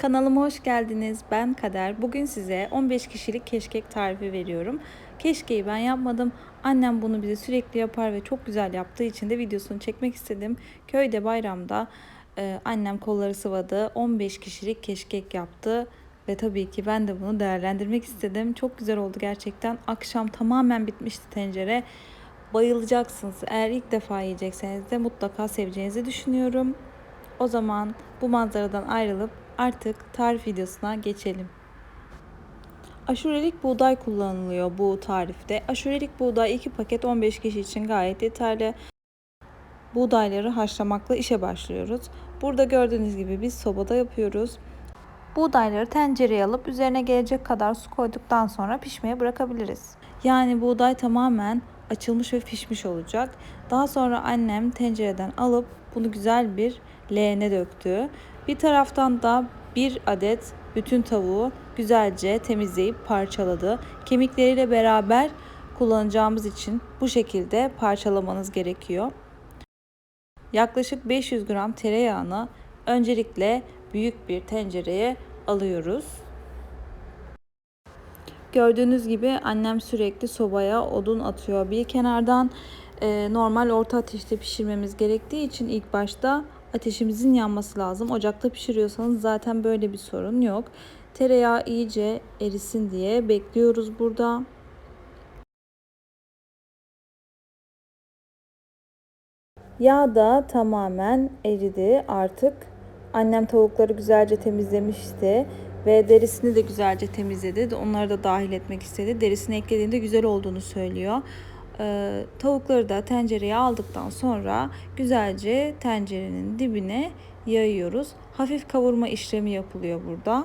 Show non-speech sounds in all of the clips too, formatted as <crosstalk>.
Kanalıma hoş geldiniz. Ben Kader. Bugün size 15 kişilik keşkek tarifi veriyorum. Keşkeği ben yapmadım. Annem bunu bize sürekli yapar ve çok güzel yaptığı için de videosunu çekmek istedim. Köyde bayramda e, annem kolları sıvadı. 15 kişilik keşkek yaptı. Ve tabii ki ben de bunu değerlendirmek istedim. Çok güzel oldu gerçekten. Akşam tamamen bitmişti tencere. Bayılacaksınız. Eğer ilk defa yiyecekseniz de mutlaka seveceğinizi düşünüyorum. O zaman bu manzaradan ayrılıp artık tarif videosuna geçelim. Aşurelik buğday kullanılıyor bu tarifte. Aşurelik buğday 2 paket 15 kişi için gayet yeterli. Buğdayları haşlamakla işe başlıyoruz. Burada gördüğünüz gibi biz sobada yapıyoruz. Buğdayları tencereye alıp üzerine gelecek kadar su koyduktan sonra pişmeye bırakabiliriz. Yani buğday tamamen açılmış ve pişmiş olacak. Daha sonra annem tencereden alıp bunu güzel bir leğene döktü. Bir taraftan da bir adet bütün tavuğu güzelce temizleyip parçaladı. Kemikleriyle beraber kullanacağımız için bu şekilde parçalamanız gerekiyor. Yaklaşık 500 gram tereyağını öncelikle büyük bir tencereye alıyoruz. Gördüğünüz gibi annem sürekli sobaya odun atıyor. Bir kenardan e, normal orta ateşte pişirmemiz gerektiği için ilk başta ateşimizin yanması lazım. Ocakta pişiriyorsanız zaten böyle bir sorun yok. Tereyağı iyice erisin diye bekliyoruz burada. Yağ da tamamen eridi artık. Annem tavukları güzelce temizlemişti ve derisini de güzelce temizledi. Onları da dahil etmek istedi. Derisini eklediğinde güzel olduğunu söylüyor. Ee, tavukları da tencereye aldıktan sonra güzelce tencerenin dibine yayıyoruz. Hafif kavurma işlemi yapılıyor burada.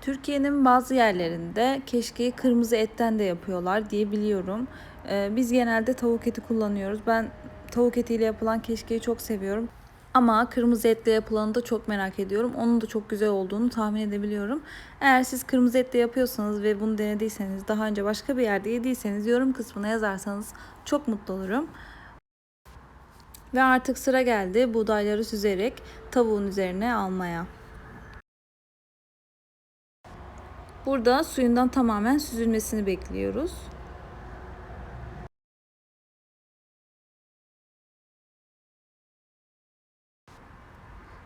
Türkiye'nin bazı yerlerinde keşkeyi kırmızı etten de yapıyorlar diye biliyorum. Ee, biz genelde tavuk eti kullanıyoruz. Ben tavuk etiyle yapılan keşkeyi çok seviyorum. Ama kırmızı etle yapılanı da çok merak ediyorum. Onun da çok güzel olduğunu tahmin edebiliyorum. Eğer siz kırmızı etle yapıyorsanız ve bunu denediyseniz, daha önce başka bir yerde yediyseniz yorum kısmına yazarsanız çok mutlu olurum. Ve artık sıra geldi buğdayları süzerek tavuğun üzerine almaya. Burada suyundan tamamen süzülmesini bekliyoruz.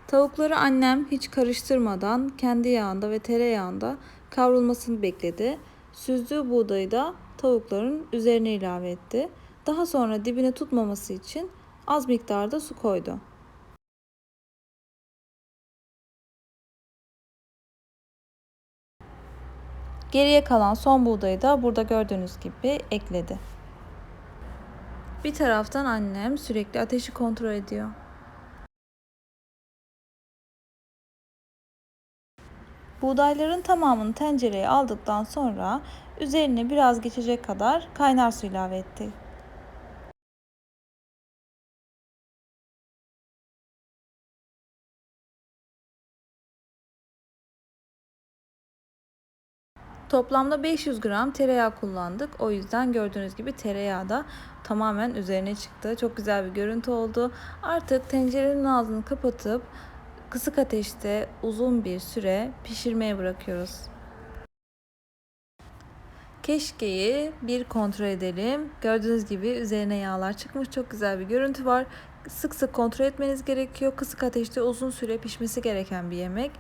Tavukları annem hiç karıştırmadan kendi yağında ve tereyağında kavrulmasını bekledi. Süzdüğü buğdayı da tavukların üzerine ilave etti. Daha sonra dibine tutmaması için az miktarda su koydu. Geriye kalan son buğdayı da burada gördüğünüz gibi ekledi. Bir taraftan annem sürekli ateşi kontrol ediyor. Buğdayların tamamını tencereye aldıktan sonra üzerine biraz geçecek kadar kaynar su ilave etti. Toplamda 500 gram tereyağı kullandık. O yüzden gördüğünüz gibi tereyağı da tamamen üzerine çıktı. Çok güzel bir görüntü oldu. Artık tencerenin ağzını kapatıp kısık ateşte uzun bir süre pişirmeye bırakıyoruz. Keşkeyi bir kontrol edelim. Gördüğünüz gibi üzerine yağlar çıkmış. Çok güzel bir görüntü var. Sık sık kontrol etmeniz gerekiyor. Kısık ateşte uzun süre pişmesi gereken bir yemek.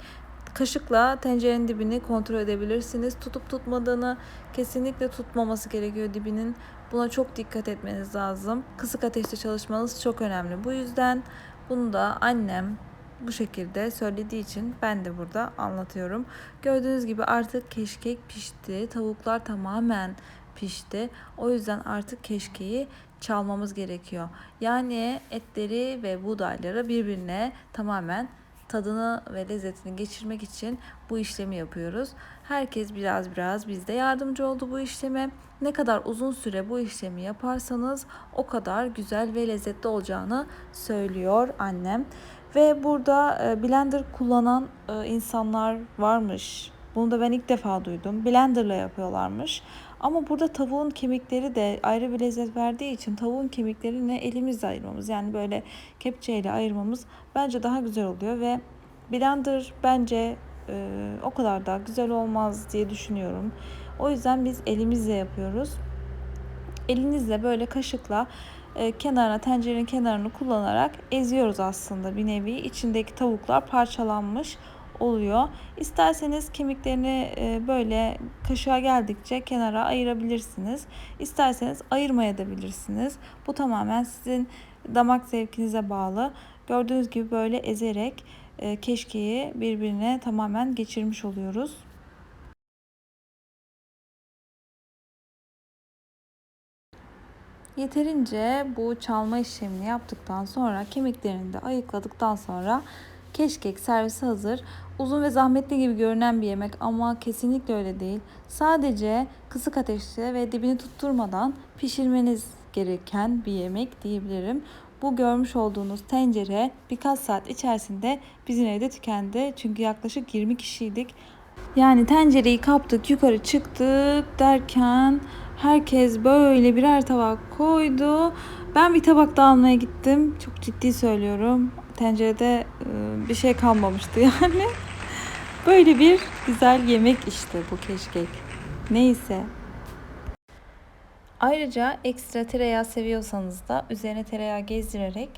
Kaşıkla tencerenin dibini kontrol edebilirsiniz. Tutup tutmadığını kesinlikle tutmaması gerekiyor dibinin. Buna çok dikkat etmeniz lazım. Kısık ateşte çalışmanız çok önemli. Bu yüzden bunu da annem bu şekilde söylediği için ben de burada anlatıyorum. Gördüğünüz gibi artık keşkek pişti. Tavuklar tamamen pişti. O yüzden artık keşkeyi çalmamız gerekiyor. Yani etleri ve buğdayları birbirine tamamen tadını ve lezzetini geçirmek için bu işlemi yapıyoruz. Herkes biraz biraz bizde yardımcı oldu bu işleme. Ne kadar uzun süre bu işlemi yaparsanız o kadar güzel ve lezzetli olacağını söylüyor annem. Ve burada e, blender kullanan e, insanlar varmış. Bunu da ben ilk defa duydum. Blenderla yapıyorlarmış. Ama burada tavuğun kemikleri de ayrı bir lezzet verdiği için tavuğun kemiklerini elimizle ayırmamız yani böyle kepçeyle ayırmamız bence daha güzel oluyor ve blender bence e, o kadar da güzel olmaz diye düşünüyorum. O yüzden biz elimizle yapıyoruz. Elinizle böyle kaşıkla kenarına tencerenin kenarını kullanarak eziyoruz aslında bir nevi. İçindeki tavuklar parçalanmış oluyor. İsterseniz kemiklerini e, böyle kaşığa geldikçe kenara ayırabilirsiniz. İsterseniz ayırmaya da bilirsiniz. Bu tamamen sizin damak zevkinize bağlı. Gördüğünüz gibi böyle ezerek e, keşkeyi birbirine tamamen geçirmiş oluyoruz. Yeterince bu çalma işlemini yaptıktan sonra kemiklerini de ayıkladıktan sonra keşkek servisi hazır. Uzun ve zahmetli gibi görünen bir yemek ama kesinlikle öyle değil. Sadece kısık ateşte ve dibini tutturmadan pişirmeniz gereken bir yemek diyebilirim. Bu görmüş olduğunuz tencere birkaç saat içerisinde bizim evde tükendi. Çünkü yaklaşık 20 kişiydik. Yani tencereyi kaptık, yukarı çıktık derken herkes böyle birer tabak koydu. Ben bir tabak daha almaya gittim. Çok ciddi söylüyorum. Tencerede e, bir şey kalmamıştı <laughs> yani. Böyle bir güzel yemek işte bu keşkek. Neyse. Ayrıca ekstra tereyağı seviyorsanız da üzerine tereyağı gezdirerek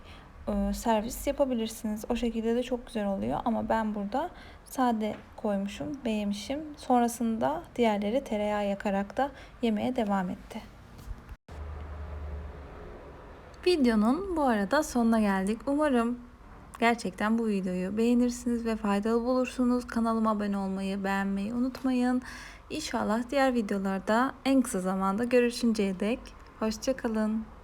e, servis yapabilirsiniz. O şekilde de çok güzel oluyor ama ben burada sade koymuşum, beğenmişim. Sonrasında diğerleri tereyağı yakarak da yemeye devam etti. Videonun bu arada sonuna geldik. Umarım gerçekten bu videoyu beğenirsiniz ve faydalı bulursunuz. Kanalıma abone olmayı, beğenmeyi unutmayın. İnşallah diğer videolarda en kısa zamanda görüşünceye dek hoşçakalın.